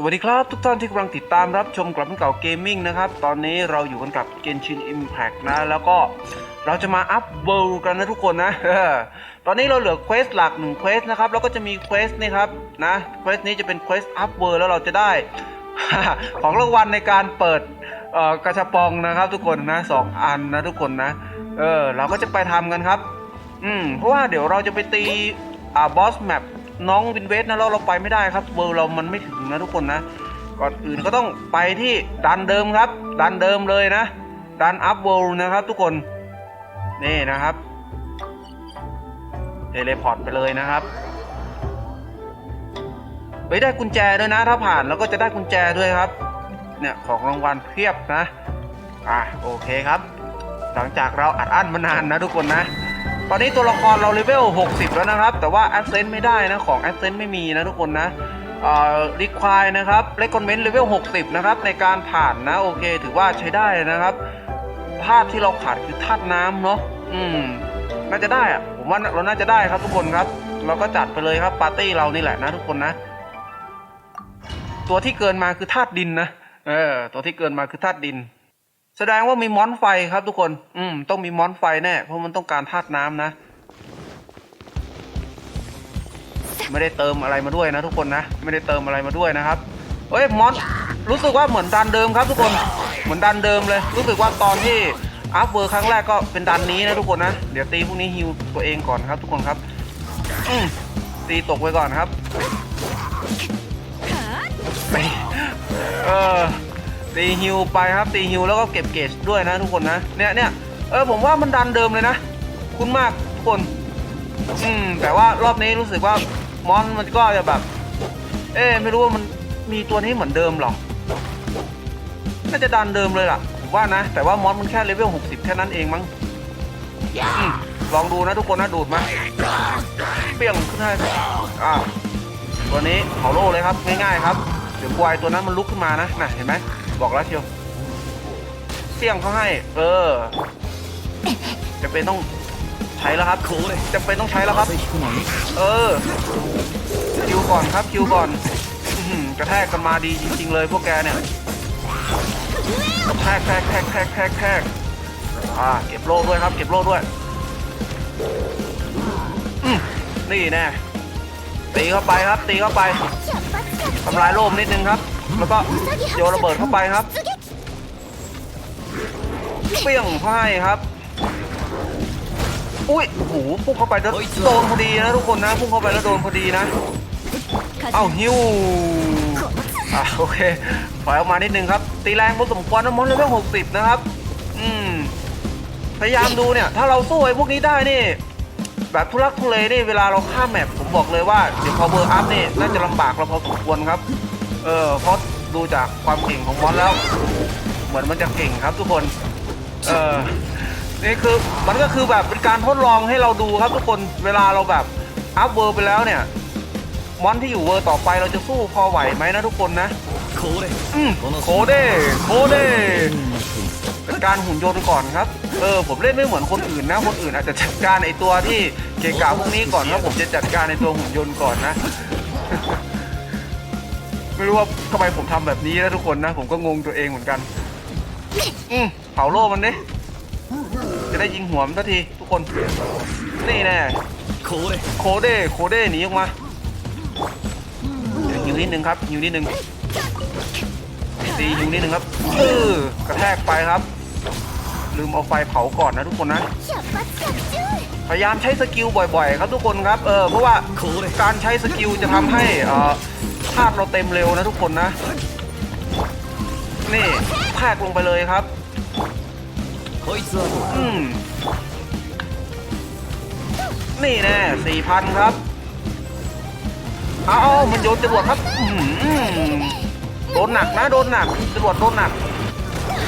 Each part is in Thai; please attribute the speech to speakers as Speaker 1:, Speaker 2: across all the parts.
Speaker 1: สวัสดีครับทุกท่านที่กำลังติดตามรับชมกลับเก่าเกมมิ่งนะครับ ตอนนี้เราอยู่กันกับ Genshin Impact นะ แล้วก็เราจะมาอัพเวลด์กันนะทุกคนนะ ตอนนี้เราเหลือเควสหลักหนึ่งเควสนะครับ แล้วก็จะมีเควสนี่ครับนะเควสนี้จะเป็นเควสอัพเวลด์แล้วเราจะได้ ของรางวัลในการเปิดกระชับปองนะครับ ทุกคนนะสองอันนะทุกคนนะ เออเราก็จะไปทำกันครับ อืมเพราะว่าเดี๋ยวเราจะไปตีอ่าบอสแมป น้องวินเวสนะเราเราไปไม่ได้ครับเวิร์เรามันไม่ถึงนะทุกคนนะ ก่อนอื่นก็ต้องไปที่ดันเดิมครับ ดันเดิมเลยนะ ดันอัพเวิลนะครับ ทุกคนนี่นะครับเทเลพอร์ตไปเลยนะครับไปได้กุญแจด้วยนะ ถ้าผ่านแล้วก็จะได้กุญแจด้วยครับ เนี่ยของรางวัลเพียบนะ อะโอเคครับ หลังจากเราอัดอั้นมานานนะทุกคนนะ ตอนนี้ตัวละครเราเลเวล 60 แล้วนะครับ แต่ว่า a อ c เซนต์ไม่ได้นะ ของ a อ c เซนต์ไม่มีนะทุกคนนะเอ่อรีควายนะครับเลคคอนเมนต์เลเวล 60 นะครับ ในการผ่านนะ โอเค ถือว่าใช้ได้นะครับธาตุที่เราขาดคือธาตุน้ำเนาะอืม น่าจะได้อะผมว่าเราน่าจะได้ครับทุกคนครับ เราก็จัดไปเลยครับปาร์ตี้เรานี่แหละนะทุกคนนะ ตัวที่เกินมาคือธาตุดินนะเออตัวที่เกินมาคือธาตุดิน แสดงว่ามีมอนไฟครับทุกคน อืม ต้องมีมอนไฟแน่ เพราะมันต้องการธาตุน้ำนะ ไม่ได้เติมอะไรมาด้วยนะทุกคนนะ ไม่ได้เติมอะไรมาด้วยนะครับเฮ้ยมอนรู้สึกว่าเหมือนดันเดิมครับทุกคน เหมือนดันเดิมเลย รู้สึกว่าตอนที่อัพเวอร์ครั้งแรกก็เป็นดันนี้นะทุกคนนะ เดี๋ยวตีพวกนี้ฮิวตัวเองก่อนครับ ทุกคนครับ อืมตีตกไว้ก่อนครับไปเออ ตีฮิวไปครับตีฮิวแล้วก็เก็บเกจด้วยนะทุกคนนะเนี่ยเนี่ยเออผมว่ามันดันเดิมเลยนะ คุณมากทุกคนอืมแต่ว่ารอบนี้รู้สึกว่ามอนมันก็จะแบบ เอ๊ไม่รู้ว่ามันมีตัวนี้เหมือนเดิมหรอน่าจะดันเดิมเลยล่ะผมว่านะ แต่ว่ามอนมันแค่เลเวล60 แค่นั้นเองมั้งลองดูนะทุกคนนะดูดมาเปี้ยงขึ้นให้อ่าตัวนี้เผาโลเลยครับง่ายๆครับเดี๋ยวกวายตัวนั้นมันลุกขึ้นมานะน่ะเห็นไหม บอกแล้วเชียวเปรี้ยงเขาให้ เออจะเป็นต้องใช้แล้วครับจะเป็นต้องใช้แล้วครับ เออ คิวก่อนครับคิวก่อนกระแทกกันมาดีจริง ๆ เลยพวกแกเนี่ยกระแทกแทกแทกแทกแทกแทกอ่าเก็บโล่ด้วยครับ เก็บโล่ด้วยนี่แน่ตีเข้าไปครับ ตีเข้าไปทำลายโล่มนิดนึงครับ แล้วก็โยนระเบิดเข้าไปครับเปี้ยงเขาให้ครับอุ้ยโอ้โหพุ่งเข้าไปแล้วโดนพอดีนะทุกคนนะพุ่งเข้าไปแล้วโดนพอดีนะเอ้าฮิวอะโอเคถอยออกมานิดนึงครับ ตีแรงพอสมควรนะมอนเลเวลหกสิบนะครับ อืมพยายามดูเนี่ย ถ้าเราสู้ไอ้พวกนี้ได้นี่ แบบทุลักทุเลนี่เวลาเราข้ามแมปผมบอกเลยว่าเดี๋ยวพอเบอร์อัพนี่น่าจะลำบากเราพอสมควรครับ เออเพราะดูจากความเก่งของมอนแล้ว เหมือนมันจะเก่งครับทุกคน เออนี่คือมันก็คือแบบเป็นการทดลองให้เราดูครับทุกคนเวลาเราแบบอัพเวอร์ไปแล้วเนี่ยมอนที่อยู่เวอร์ต่อไปเราจะสู้พอไหวไหมนะทุกคนนะอืมโคเด้โคเด้เป็นการหุ่นยนต์ก่อนครับ เออผมเล่นไม่เหมือนคนอื่นนะ คนอื่นอาจจะจัดการไอตัวที่เกะกะพวกนี้ก่อนครับผมจะจัดการในตัวหุ่นยนต์ก่อนนะ ไม่รู้ว่าทำไมผมทำแบบนี้นะทุกคนนะ ผมก็งงตัวเองเหมือนกัน อืมเผาโล่มันดิจะได้ยิงหัวมันสักทีทุกคน นี่แน่โคเด้โคเด้หนีออกมาเดี๋ยวฮิวนิดนึงครับฮิวนิดนึงตีฮิวนิดนึงครับเออกระแทกไปครับ ลืมเอาไฟเผาก่อนนะทุกคนนะ พยายามใช้สกิลบ่อยๆ ครับทุกคนครับ เออเพราะว่าการใช้สกิลจะทำให้เอ่อธาตุเราเต็มเร็วนะทุกคนนะ นี่แทกลงไปเลยครับอืมนี่แน่สี่พันครับ เอาเอามันโยนจรวดครับอื้อหือโดนหนักนะ โดนหนักจรวดโดนหนัก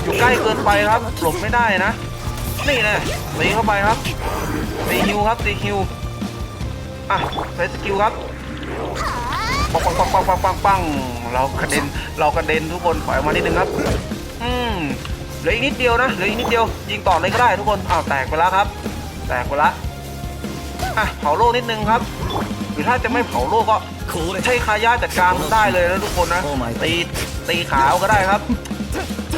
Speaker 1: อยู่ใกล้เกินไปครับ หลบไม่ได้นะ นี่แน่ตีเข้าไปครับตีฮิวครับตีฮิว อะใช้สกิลครับ ปังปังปังปังปังปังปังเรากระเด็นเรากระเด็นทุกคนถอยออกมานิดนึงครับ อืมเหลืออีกนิดเดียวนะเหลืออีกนิดเดียวยิงต่อเลยก็ได้ทุกคนอ้าวแตกไปแล้วครับ แตกไปแล้วอะเผาโล่นิดนึงครับ หรือถ้าจะไม่เผาโล่ก็
Speaker 2: これ
Speaker 1: ใช้คายาจัดการมันได้เลยนะทุกคนนะตีตีขาวก็ได้ครับ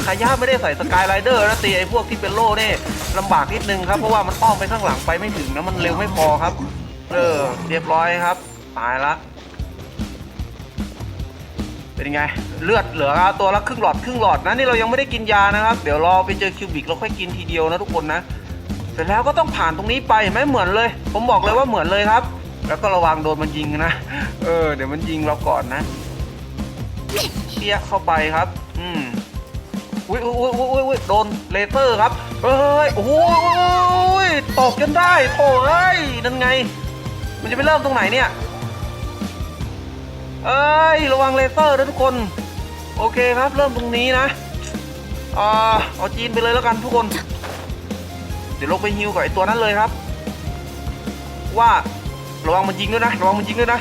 Speaker 1: คายาไม่ได้ใส่สกายไรเดอร์นะตีไอ้พวกที่เป็นโล่เนี่ยลำบากนิดนึงครับเพราะว่ามันอ้อมไปข้างหลังไปไม่ถึงนะมันเร็วไม่พอครับ เออเรียบร้อยครับ ตายละ เป็นไง เลือดเหลือตัวละครึ่งหลอดครึ่งหลอดนะนี่เรายังไม่ได้กินยานะครับ เดี๋ยวรอไปเจอคิวบิกเราค่อยกินทีเดียวนะทุกคนนะ เสร็จแล้วก็ต้องผ่านตรงนี้ไปเห็นไหมเหมือนเลย ผมบอกเลยว่าเหมือนเลยครับ แล้วก็ระวังโดนมันยิงนะ เออ เดี๋ยวมันยิงเราก่อนนะเชี่ยเข้าไปครับ อืมอุ้ยอุ้ยอุ้ยอุ้ยอุ้ยโดนเลเซอร์ครับเฮ้ยโอ้ยตกจนได้โถ่เอ้ยนั่นไง มันจะไปเริ่มตรงไหนเนี่ย เอ้ย ระวังเลเซอร์นะทุกคน โอเคครับ เริ่มตรงนี้นะอ่าเอาจีนไปเลยแล้วกันทุกคน เดี๋ยวลงไปฮิวกับไอตัวนั้นเลยครับ ว่าระวังมันยิงด้วยนะ ระวังมันยิงด้วยนะ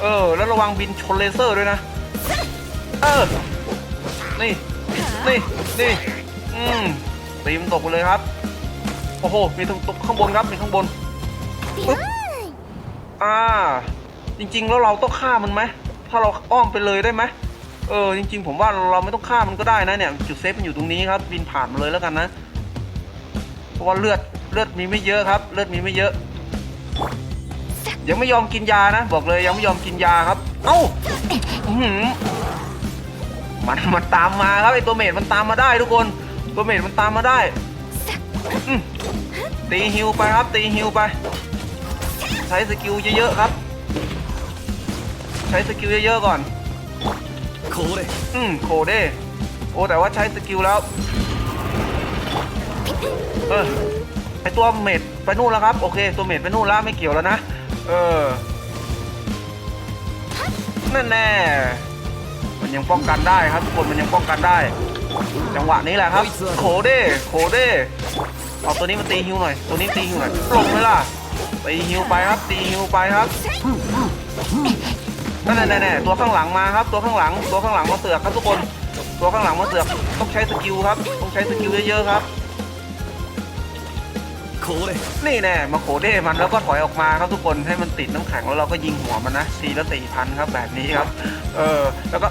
Speaker 1: เออ แล้วระวังบินชนเลเซอร์ด้วยนะ เออ นี่ นี่ นี่ อืมตีมันตกไปเลยครับ โอ้โห มีตรงตรงข้างบนครับ มีข้างบนปึ๊บอ่า จริง ๆ แล้วเราต้องฆ่ามันไหม ถ้าเราอ้อมไปเลยได้ไหมเออจริง ๆ ผมว่าเราไม่ต้องฆ่ามันก็ได้นะเนี่ย จุดเซฟมันอยู่ตรงนี้ครับ บินผ่านมาเลยแล้วกันนะ เพราะว่าเลือดเลือดมีไม่เยอะครับ เลือดมีไม่เยอะ ยังไม่ยอมกินยานะ บอกเลยยังไม่ยอมกินยาครับ เอ้าหือมันมันตามมาครับไอตัวเมดมันตามมาได้ทุกคน ตัวเมดมันตามมาได้ตีฮิวไปครับตีฮิวไป ใช้สกิลเยอะๆครับ ใช้สกิลเยอะๆก่อน
Speaker 2: これ
Speaker 1: อืมโคเด้โอ้แต่ว่าใช้สกิลแล้ว เออไอตัวเมดไปนู่นแล้วครับ โอเคตัวเมดไปนู่นแล้วไม่เกี่ยวแล้วนะ เออ นั่นแน่ มันยังป้องกันได้ครับทุกคนมันยังป้องกันได้ จังหวะนี้แหละครับ โคเด้โคเด้เอาตัวนี้มาตีฮิวหน่อย ตัวนี้ตีฮิวหน่อยลงไหมล่ะตีฮิวไปครับ ตีฮิวไปครับ นั่นแน่ๆตัวข้างหลังมาครับ ตัวข้างหลัง ตัวข้างหลังมาเสือกครับทุกคน ตัวข้างหลังมาเสือก ต้องใช้สกิลครับ ต้องใช้สกิลเยอะๆครับ
Speaker 2: これ
Speaker 1: นี่แน่มาโขเด้มันแล้วก็ถอยออกมาครับทุกคน ให้มันติดน้ำแข็งแล้วเราก็ยิงหัวมันนะทีละสี่พันครับแบบนี้ครับ เออ แล้วก็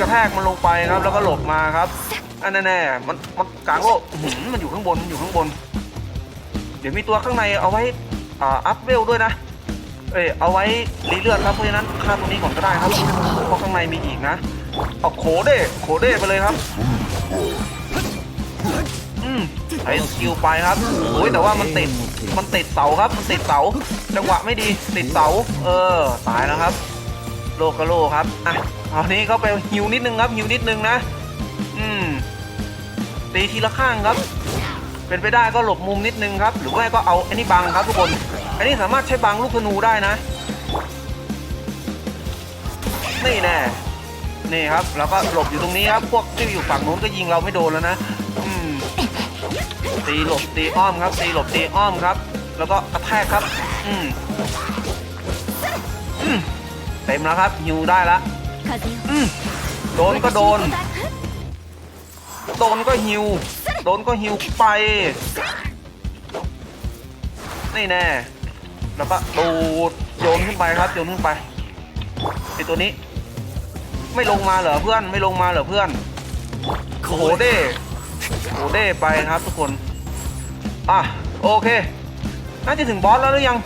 Speaker 1: กระแทกมันลงไปครับ แล้วก็หลบมาครับอันแน่ๆมันมันกลางโลกอื้อหือมันอยู่ข้างบน มันอยู่ข้างบน เดี๋ยวมีตัวข้างในเอาไว้อ่าอัพเวลด้วยนะ เอ้ยเอาไว้รีเลือดครับเพราะฉะนั้นฆ่าตัวนี้ก่อนก็ได้ครับเพราะข้างในมีอีกนะเอาโขเด้โขเด้ไปเลยครับอืมใช้สกิลไปครับโอ้ยแต่ว่ามันติดมันติดเสาครับมันติดเสาจังหวะไม่ดีติดเสา เออตายแล้วครับ โลกะโลครับอะเอานี้เขาไปฮิวนิดนึงครับฮิวนิดนึงนะ อืมตีทีละข้างครับ เป็นไปได้ก็หลบมุมนิดนึงครับ หรือไม่ก็เอาอันนี้บังครับทุกคน อันนี้สามารถใช้บังลูกธนูได้นะ นี่แน่ นี่ครับแล้วก็หลบอยู่ตรงนี้ครับ พวกที่อยู่ฝั่งนู้นก็ยิงเราไม่โดนแล้วนะ อืม ตีหลบตีอ้อมครับ ตีหลบตีอ้อมครับ แล้วก็กระแทกครับ อืมเต็มแล้วครับฮิวได้ละอืมโดนก็โดน โดนก็ฮิว โดนก็ฮิวไป นี่แน่ แล้วก็ตูดโยนขึ้นไปครับโยนขึ้นไปไอตัวนี้ ไม่ลงมาเหรอเพื่อนไม่ลงมาเหรอเพื่อนโอ้
Speaker 2: ห
Speaker 1: เด้โอ้หเด้ไปครับทุกคนอะโอเคน่าจะถึงบอสแล้วหรือยัง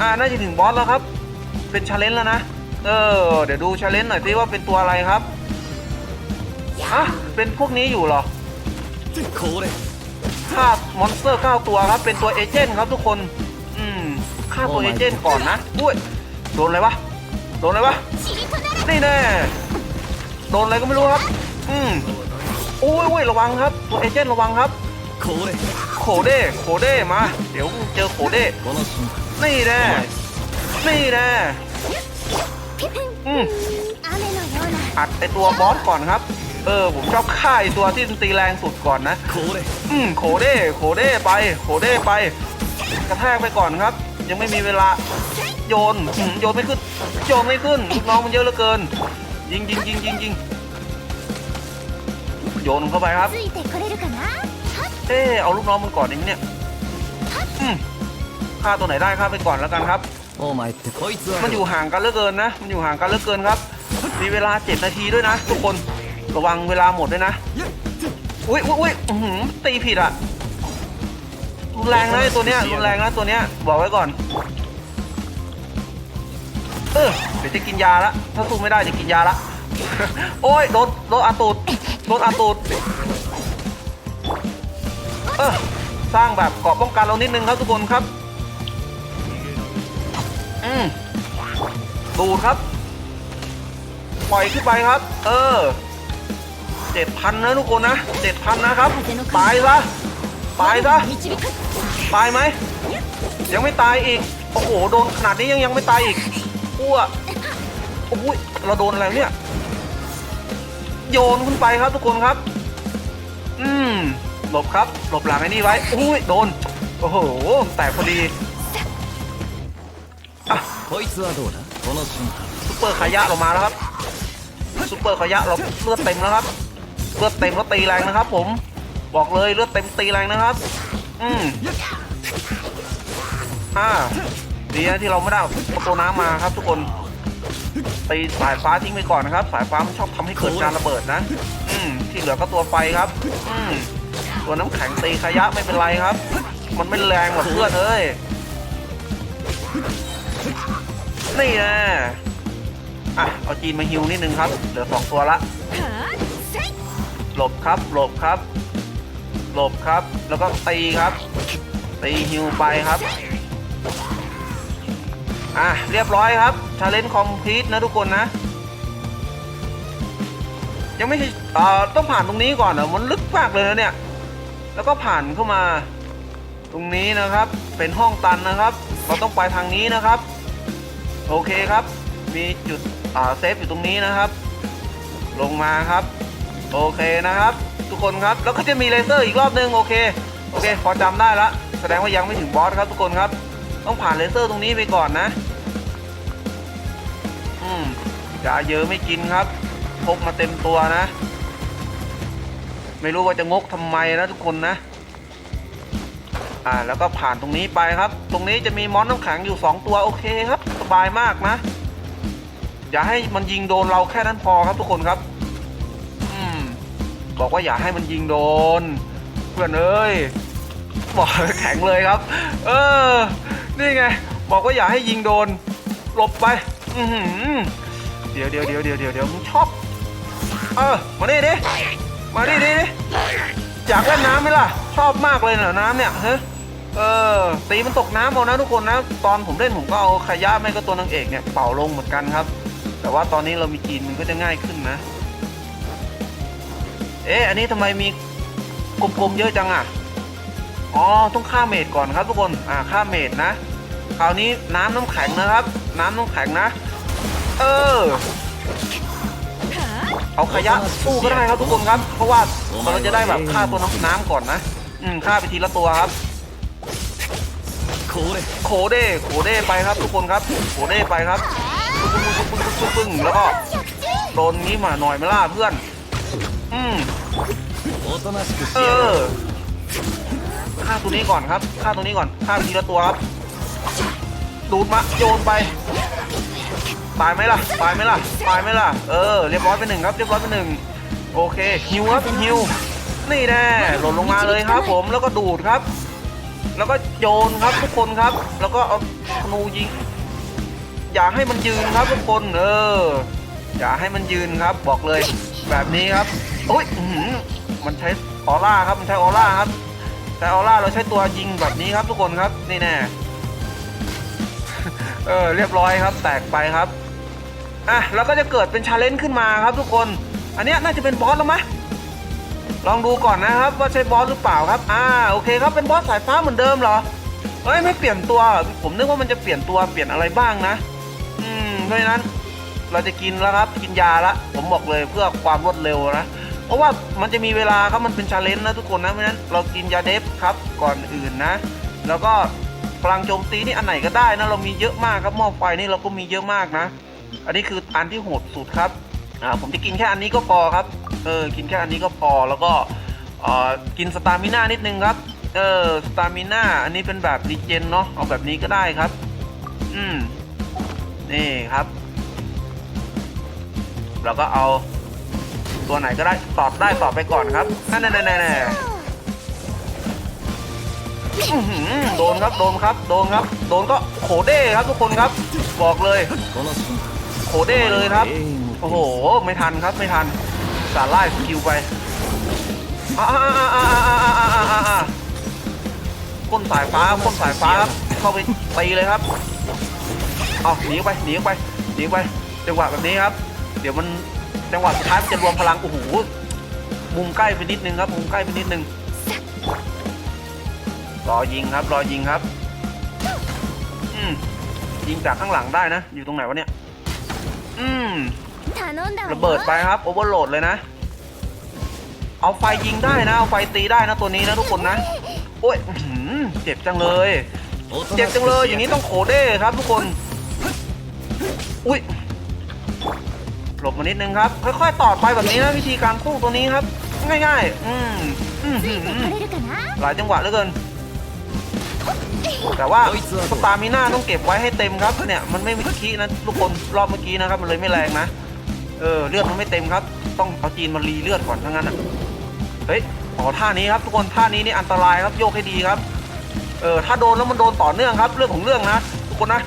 Speaker 1: อ่าน่าจะถึงบอสแล้วครับ เป็นชาเลนจ์แล้วนะเออเดี๋ยวดูชาเลนจ์หน่อยสิว่าเป็นตัวอะไรครับอะเป็นพวกนี้อยู่เหรอ
Speaker 2: โจรโอยเลย
Speaker 1: ฆ่ามอนสเตอร์9ตัวครับ เป็นตัวเอเจนต์ครับทุกคน ฆ่าตัวเอเจนต์ก่อนนะอุ้ยโดนอะไรวะโดนอะไรวะนี่แน่โดนอะไรก็ไม่รู้ครับ อืมอุ้ยอุ้ยระวังครับ ตัวเอเจนต์ระวังครับ
Speaker 2: โคเด
Speaker 1: โคเดโคเดมา เดี๋ยวเจอโคเดนี่แน่นี่แน่อืมอัดไอตัวบอสก่อนครับ เออ ผมชอบฆ่าไอตัวที่ตีแรงสุดก่อนนะ อืมโคเด้ โคเด้ไป โคเด้ไป กระแทกไปก่อนครับ ยังไม่มีเวลาโยนโยนไม่ขึ้นโยนไม่ขึ้นลูกน้องมันเยอะเหลือเกิน ยิงยิงยิงยิงยิงโยนเข้าไปครับเออเอาลูกน้องมันก่อนเองเนี่ยฆ่าตัวไหนได้ฆ่าไปก่อนแล้วกันครับ
Speaker 2: โอ้ไมั
Speaker 1: นอยู่ห่างกันเหลือเกินนะ มันอยู่ห่างกันเหลือเกินครับ มีเวลาเจ็ดนาทีด้วยนะ ทุกคนระวังเวลาหมดด้วยนะ อุ้ยอุ้ยอุ้ยตีผิดอะ รุนแรงนะไอ้ตัวเนี้ยรุนแรงนะตัวเนี้ยบอกไว้ก่อน เออเดี๋ยวจะกินยาละถ้าสู้ไม่ได้จะกินยาละ โอ้ยโดนโดนอาตูดโดนอาตูดเออสร้างแบบเกราะป้องกันเรานิดนึงครับทุกคนครับ อืมดูดครับปล่อยขึ้นไปครับ เออเจ็ดพันนะทุกคนนะเจ็ดพันนะครับตายซะ ไปซะไปไหม ยังไม่ตายอีก โอ้โห โดนขนาดนี้ยังยังไม่ตายอีกอ้วโอ้ยเราโดนอะไรเนี่ย โยนขึ้นไปครับทุกคนครับ อืม หลบครับ หลบหลังไอ้นี่ไว้โอ้ย โดน โอ้โห แต่พอดีอซุปเปอร์ขยะเรามาแล้วครับซุปเปอร์ขยะเราเลือดเต็มแล้วครับ เลือดเต็มแล้วตีแรงนะครับผม บอกเลยเลือดเต็มตีแรงนะครับ อืมอ่าดีนะที่เราไม่ได้ประตูน้ำมาครับ ทุกคนตีสายฟ้าทิ้งไปก่อนนะครับ สายฟ้ามันชอบทำให้เกิดการระเบิดนะ อืมที่เหลือก็ตัวไฟครับ อืมตัวน้ำแข็งตีขยะไม่เป็นไรครับ มันไม่แรงหมดเพื่อนเอ้ยนี่นะอะเอาจีนมาฮิวนิดนึงครับ เหลือสองตัวละหลบครับหลบครับ หลบครับ แล้วก็ตีครับ ตีฮิวไปครับ อะ เรียบร้อยครับชาเลนจ์คอมพลีทนะทุกคนนะ ยังไม่ใช่เอ่อต้องผ่านตรงนี้ก่อนเหรอมันลึกมากเลยนะเนี่ย แล้วก็ผ่านเข้ามา ตรงนี้นะครับ เป็นห้องตันนะครับ เราต้องไปทางนี้นะครับ โอเคครับ มีจุดอ่าเซฟอยู่ตรงนี้นะครับ ลงมาครับ โอเคนะครับ ทุกคนครับแล้วก็จะมีเลเซอร์อีกรอบนึงโอเคโอเคพอจำได้ละแสดงว่ายังไม่ถึงบอสครับทุกคนครับ ต้องผ่านเลเซอร์ตรงนี้ไปก่อนนะอืมยาเยอะไม่กินครับพกมาเต็มตัวนะ ไม่รู้ว่าจะงกทำไมนะทุกคนนะอ่าแล้วก็ผ่านตรงนี้ไปครับ ตรงนี้จะมีมอนน้ำแข็งอยู่ 2 ตัวโอเคครับ สบายมากนะ อย่าให้มันยิงโดนเราแค่นั้นพอครับทุกคนครับ บอกว่าอย่าให้มันยิงโดน เพื่อนเอ้ยบอกแข็งเลยครับ เออ นี่ไง บอกว่าอย่าให้ยิงโดน หลบไป อืเดี๋ยวเดี๋ยวเดี๋ยวเดี๋ยวเดี๋ยวเดี๋ยวมึงชอบเออ มาดิดิ มาดิดิดิอยากเล่นน้ำไหมล่ะ ชอบมากเลยเน่ะน้ำเนี่ยเฮ้ยเออ ตีมันตกน้ำเอานะทุกคนนะ ตอนผมเล่นผมก็เอาขยะไม่ก็ตัวนางเอกเนี่ยเป่าลงเหมือนกันครับ แต่ว่าตอนนี้เรามีจีนมันก็จะง่ายขึ้นนะ เอ๊ะ อันนี้ทำไมมีกลมๆเยอะจังอะ อ๋อ ต้องข้าเมดก่อนครับทุกคน อ่า ข้าเมดนะ คราวนี้น้ำน้ำแข็งนะครับ น้ำน้ำแข็งนะ เออ เอาขยะสู้ก็ได้ครับทุกคนครับ เพราะว่าเราจะได้แบบฆ่าตัวน้องน้ำก่อนนะ อืมฆ่าไปทีละตัวครับ โคเด้ โคเด้ไปครับ ทุกคนครับ โคเด้ไปครับปึ้งปึ้งปึ้งปึ้งปึ้งแล้วก็โดนนี้มาหน่อยไม่ล่าเพื่อน อืม
Speaker 2: おとなしくし
Speaker 1: เอ
Speaker 2: やが
Speaker 1: อ
Speaker 2: れ
Speaker 1: ฆ่าตัวนี้ก่อนครับ ฆ่าตัวนี้ก่อน ฆ่าทีละตัวครับ ดูดมาโยนไป ตายไหมล่ะ ตายไหมล่ะ ตายไหมล่ะ เออ เรียบร้อยไปหนึ่งครับ เรียบร้อยไปหนึ่งโอเค ฮิวครับ ฮิว นี่แน่ หล่นลงมาเลยครับ ผม แล้วก็ดูดครับ แล้วก็โยนครับทุกคนครับ แล้วก็เอาธนูยิง อย่าให้มันยืนครับทุกคน เออ อย่าให้มันยืนครับ บอกเลย แบบนี้ครับโอ้ยมันใช้ออร่าครับมันใช้ออร่าครับใช้ออร่าเราใช้ตัวยิงแบบนี้ครับทุกคนครับนี่แน่เออเรียบร้อยครับ แตกไปครับอะแล้วก็จะเกิดเป็นชาเลนจ์ขึ้นมาครับทุกคน อันเนี้ยน่าจะเป็นบอสแล้วไหมลองดูก่อนนะครับว่าใช่บอสหรือเปล่าครับ อ่าโอเคครับเป็นบอสสายฟ้าเหมือนเดิมเหรอเฮ้ยไม่เปลี่ยนตัว ผมนึกว่ามันจะเปลี่ยนตัวเปลี่ยนอะไรบ้างนะ อืมเพราะฉะนั้น เราจะกินแล้วครับ กินยาละ ผมบอกเลยเพื่อความรวดเร็วนะ เพราะว่ามันจะมีเวลาครับ มันเป็นชาเลนจ์นะทุกคนนะ เพราะฉะนั้นเรากินยาเดฟครับก่อนอื่นนะ แล้วก็พลังโจมตีนี่อันไหนก็ได้นะ เรามีเยอะมากครับหม้อไฟนี่เราก็มีเยอะมากนะ อันนี้คืออันที่โหดสุดครับ อ่า ผมจะกินแค่อันนี้ก็พอครับ เออ กินแค่อันนี้ก็พอ แล้วก็เอ่อกินสตามิน่านิดนึงครับ เออ สตามิน่า อันนี้เป็นแบบรีเจนเนาะ เอาแบบนี้ก็ได้ครับ อืม นี่ครับ เราก็เอาตัวไหนก็ได้ตอบได้ตอบไปก่อนครับนั่นแน่แน่นโดนครับโดนครับโดนครับ โดนก็โขเด้ครับทุกคนครับ บอกเลย โขเด้เลยครับ โอ้โห ไม่ทันครับไม่ทัน สาไล่สกิลไปก้นสายฟ้าก้นสายฟ้าครับเข้าไปตีเลยครับเอาหนีไปหนีไปหนีไปจังหวะแบบนี้ครับ เดี๋ยวมันจังหวะสุดท้ายมันจะรวมพลังโอ้โหมุมใกล้ไปนิดนึงครับ มุมใกล้ไปนิดนึงรอยิงครับ รอยิงครับ อืมยิงจากข้างหลังได้นะ อยู่ตรงไหนวะเนี่ย อืมระเบิดไปครับโอเวอร์โหลดเลยนะ เอาไฟยิงได้นะ เอาไฟตีได้นะตัวนี้นะทุกคนนะ โอ้ยเจ็บจังเลย เจ็บจังเลย อย่างนี้ต้องโขเด้ครับทุกคน อุ้ย หลบมานิดนึงครับ ค่อยๆ ต่อไปแบบนี้นะวิธีการคู่ตัวนี้ครับ ง่ายๆ อืมอืมหลายจังหวะเหลือเกิน แต่ว่าสตามิน่าต้องเก็บไว้ให้เต็มครับเนี่ยมันไม่มีขี้นะทุกคนรอบเมื่อกี้นะครับ มันเลยไม่แรงนะเออเลือดมันไม่เต็มครับ ต้องเอาจีนมารีเลือดก่อนถ้างั้นอะเฮ้ยต่อท่านี้ครับทุกคนท่านี้นี่อันตรายครับโยกให้ดีครับ เออถ้าโดนแล้วมันโดนต่อเนื่องครับ เรื่องของเรื่องนะ ทุกคนนะ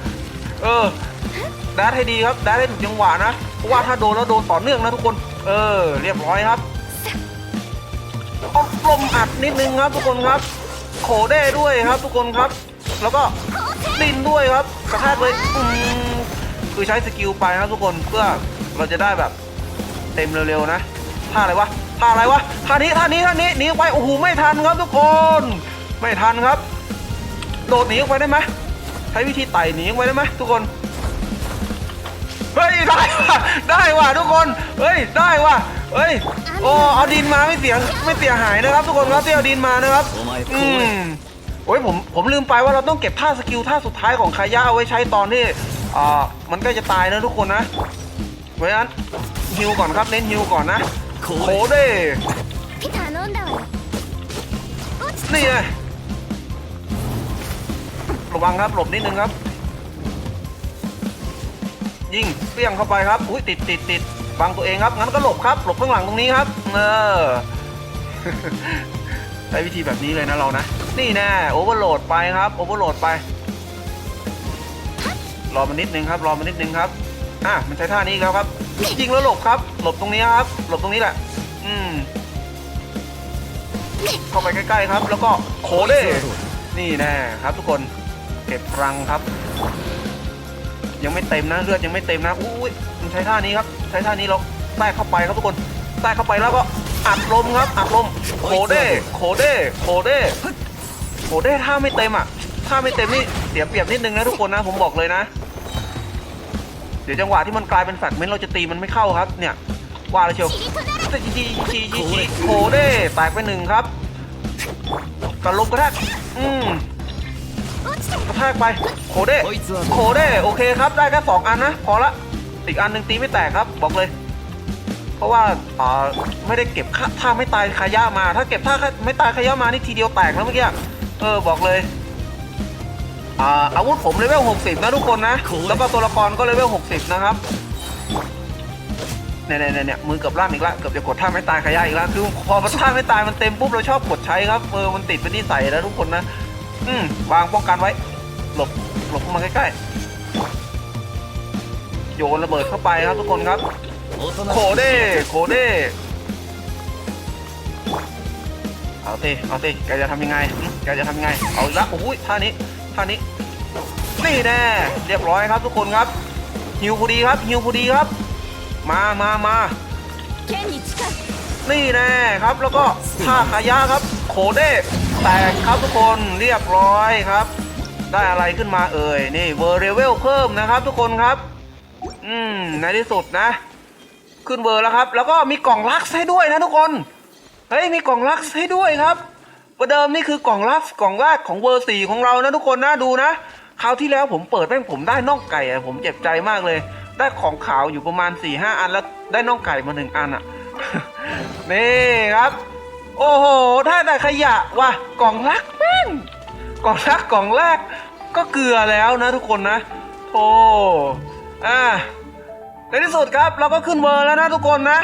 Speaker 1: เออแดดให้ดีครับแดดให้ถูกจังหวะนะ ราะว่าถ้าโดนแล้วโดนต่อเนื่องนะทุกคน เออ เรียบร้อยครับเอาลมอัดนิดนึงครับทุกคนครับ โขเด้ด้วยครับทุกคนครับ แล้วก็ดินด้วยครับกระแทกเลยอืมคือใช้สกิลไปครับทุกคนเพื่อเราจะได้แบบเต็มเร็วๆนะท่าอะไรวะท่าอะไรวะท่านี้ท่านี้ท่านี้หนีไปโอ้โหไม่ทันครับทุกคน ไม่ทันครับ โดดหนีออกไปได้ไหมใช้วิธีไต่หนีออกไปได้ไหมทุกคน เฮ้ยได้ว่ะได้ว่ะทุกคนเฮ้ยได้ว่ะเฮ้ยโอ้เอาดินมาไม่เสียไม่เสียหายนะครับ ทุกคนครับเตี๋เอดินมานะครับอืมโอ้ยผมผมลืมไปว่าเราต้องเก็บท่าสกิลท่าสุดท้ายของคายาเอาไว้ใช้ตอนที่อ่ามันใกล้จะตายนะทุกคนนะเพราะงั้นฮิวก่อนครับเน้นฮิวก่อนนะโหเด้นี่ไงระวังครับหลบนิดนึงครับ ยิงเปี้ยงเข้าไปครับอุ้ยติดติดติดบังตัวเองครับงั้นก็หลบครับหลบข้างหลังตรงนี้ครับเออใช้วิธีแบบนี้เลยนะเรานะ นี่แน่โอเวอร์โหลดไปครับโอเวอร์โหลดไป รอมานิดนึงครับ รอมานิดนึงครับอะมันใช้ท่านี้แล้วครับยิงแล้วหลบครับ หลบตรงนี้ครับ หลบตรงนี้แหละ อืมเข้าไปใกล้ๆครับ แล้วก็โคเด้นี่แน่ครับ ทุกคนเก็บรังครับ ยังไม่เต็มนะเลือดยังไม่เต็มนะอุ้ยมใช้ท่านี้ครับใช้ท่านี้เราใต้เข้าไปครับทุกคนใต้เข้าไปแล้วก็อัดลมครับอัดลมโคเด้โคเด้โคเด้โคเด้ท่าไม่เต็มอะท่าไม่เต็มนี่เสียเปรียบนิดนึงนะทุกคนนะผมบอกเลยนะ เดี๋ยวจังหวะที่มันกลายเป็นแฟกเมนเราจะตีมันไม่เข้าครับ เนี่ยว่าเลยเชียวจีจีจีจีโคเด้แตกไปหนึ่งครับกระลมกระแทกอืม กระแทกไปโคเด้โคเด้โอเคครับได้แค่สองอันนะพอละอีกอันหนึ่งตีไม่แตกครับบอกเลย เพราะว่าอ่าไม่ได้เก็บท่าไม่ตายขาย่ามา ถ้าเก็บท่าไม่ตายขาย่ามานี่ทีเดียวแตกแล้วเมื่อกี้เออบอกเลยอ่าอาวุธผมเลเวล60 นะทุกคนนะแล้วก็ตัวละครก็เลเวล60 นะครับเนี่ยเนี่ยเนมือเกือบล่ามอีกละเกือบจะกดท่าไม่ตายขาย่าอีกละคือพอมันท่าไม่ตายมันเต็มปุ๊บเราชอบกดใช้ครับเออมันติดเป็นนิสัยแล้วทุกคนนะ อืมวางป้องกันไว้ หลบหลบเข้ามาใกล้ๆ โยนระเบิดเข้าไปครับทุกคนครับ โคเด้โคเด้เอาตีเอาตีแกจะทำยังไงแกจะทำยังไง เอาละโอ้ยท่านี้ท่านี้นี่แน่เรียบร้อยครับทุกคนครับฮิวพอดีครับฮิวพอดีครับ มามามานี่แน่ครับแล้วก็ท่าขายะครับ โคเด้ แตกครับทุกคนเรียบร้อยครับ ได้อะไรขึ้นมาเอ่ยนี่เวอร์เรเวลเพิ่มนะครับ ทุกคนครับ อืมในที่สุดนะ ขึ้นเวอร์แล้วครับ แล้วก็มีกล่องลักซ์ให้ด้วยนะทุกคนเฮ้ยมีกล่องลักซ์ให้ด้วยครับประเดิมนี่คือกล่องลักซ์กล่องแรกของเวอร์สี่ของเรานะทุกคนนะดูนะคราวที่แล้วผมเปิดแม่งผมได้น่องไก่อะผมเจ็บใจมากเลย ได้ของขาวอยู่ประมาณ4ี่ห้าอันแล้วได้น่องไก่มาหนึ่งอันอะนี่ครับ โอ้โหถ้าแต่ขยะว่ะกล่องลักแม่งกล่องลักกล่องแรกก็เกลือแล้วนะทุกคนนะโธ่อ่าในที่สุดครับเราก็ขึ้นเวอร์แล้วนะทุกคนนะ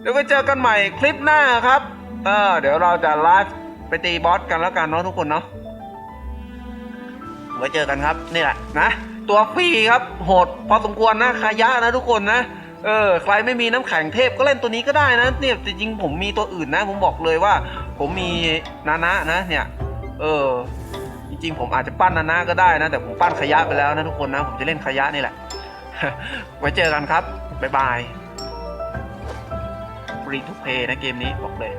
Speaker 1: เดี๋ยวไปเจอกันใหม่คลิปหน้าครับเออเดี๋ยวเราจะไลฟ์ไปตีบอสกันแล้วกันเนาะทุกคนเนาะไว้เจอกันครับนี่แหละนะ ตัวฟรีครับโหดพอสมควรนะคายะนะทุกคนนะ เออใครไม่มีน้ำแข็งเทพก็เล่นตัวนี้ก็ได้นะเนี่ยจริงผมมีตัวอื่นนะ ผมบอกเลยว่า ผมมีนานะนะเนี่ย เออ จริงๆ ผมอาจจะปั้นนานะก็ได้นะ แต่ผมปั้นขยะไปแล้วนะทุกคนนะผมจะเล่นขยะนี่แหละ ไว้เจอกันครับบ๊ายบายฟรีทุกเพย์นะเกมนี้บอกเลย